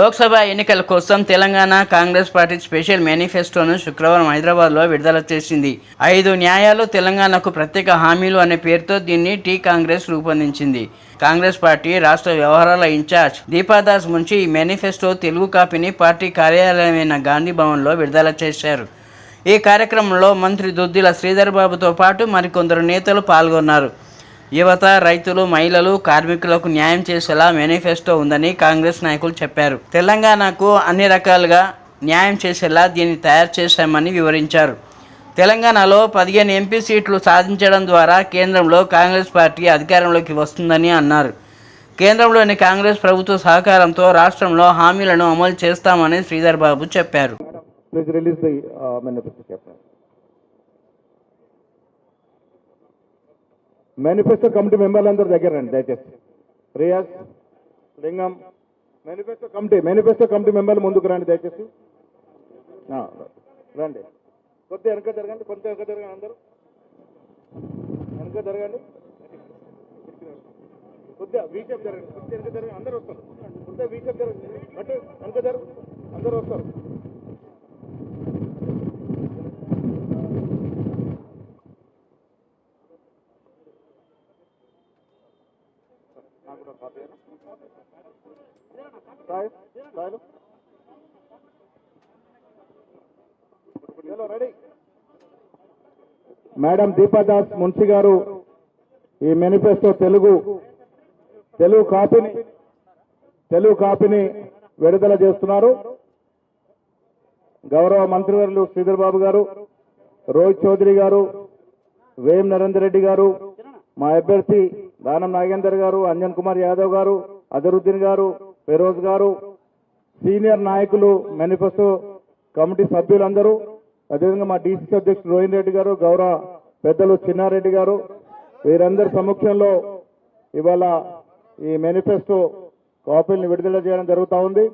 లోక్సభ ఎన్నికల కోసం Telangana Congress party special మేనిఫెస్టోను శుక్రవారం హైదరాబాద్లో విడుదల చేసింది. ఐదు న్యాయాలు తెలంగాణకు ప్రత్యేక హామీలు అనే పేరుతో దీన్ని టీ కాంగ్రెస్ రూపొందించింది. కాంగ్రెస్ పార్టీ రాష్ట్ర వ్యవహారాల ఇన్ఛార్జ్ దీపాదాస్ ముంచి ఈ మేనిఫెస్టో తెలుగు కాపీని పార్టీ కార్యాలయమైన గాంధీ భవన్లో విడుదల చేశారు. ఈ కార్యక్రమంలో మంత్రి దొద్దిల శ్రీధర్ బాబుతో పాటు మరికొందరు నేతలు పాల్గొన్నారు. యువత రైతులు మహిళలు కార్మికులకు న్యాయం చేసేలా మేనిఫెస్టో ఉందని కాంగ్రెస్ నాయకులు చెప్పారు. తెలంగాణకు అన్ని రకాలుగా న్యాయం చేసేలా దీన్ని తయారు చేశామని వివరించారు. తెలంగాణలో పదిహేను ఎంపీ సీట్లు సాధించడం ద్వారా కేంద్రంలో కాంగ్రెస్ పార్టీ అధికారంలోకి వస్తుందని అన్నారు. కేంద్రంలోని కాంగ్రెస్ ప్రభుత్వ సహకారంతో రాష్ట్రంలో హామీలను అమలు చేస్తామని శ్రీధర్ బాబు చెప్పారు. మేనిఫెస్టో కమిటీ మెంబర్లందరూ దగ్గర రండి దయచేసి. Riyaz Lingam manifesto committee manifesto committee మెంబర్లు ముందుకు రండి దయచేసి. రండి. కొద్దిగా వెనక జరగండి కొంత వెనక జరగండి అందరూ. వెనక జరగండి. కొద్దిగా వీషేప్ జరగండి. కొద్ది వెనక జరగండి అందరూ వస్తారు. కొద్దిగా వీషేప్ జరగండి. అంటే వెనక జరగ అందరూ వస్తారు. మేడం దీపాదాస్ మున్షి గారు ఈ మేనిఫెస్టో తెలుగు తెలుగు కాపీని తెలుగు కాపీని విడుదల చేస్తున్నారు. గౌరవ మంత్రివర్యులు శ్రీధర్ బాబు గారు రోహిత్ చౌదరి గారు వేం నరేందర్ రెడ్డి గారు మా అభ్యర్థి దానం నాగేందర్ గారు అంజన్ కుమార్ యాదవ్ గారు అజరుద్దీన్ గారు ఫిరోజ్ గారు సీనియర్ నాయకులు మేనిఫెస్టో కమిటీ సభ్యులందరూ అదేవిధంగా మా డీసీసీ అధ్యక్షుడు రోహిన్ రెడ్డి గారు గౌరవ పెద్దలు చిన్నారెడ్డి గారు వీరందరి సమక్షంలో ఇవాళ ఈ మేనిఫెస్టో కాపీలను విడుదల చేయడం జరుగుతూ ఉంది.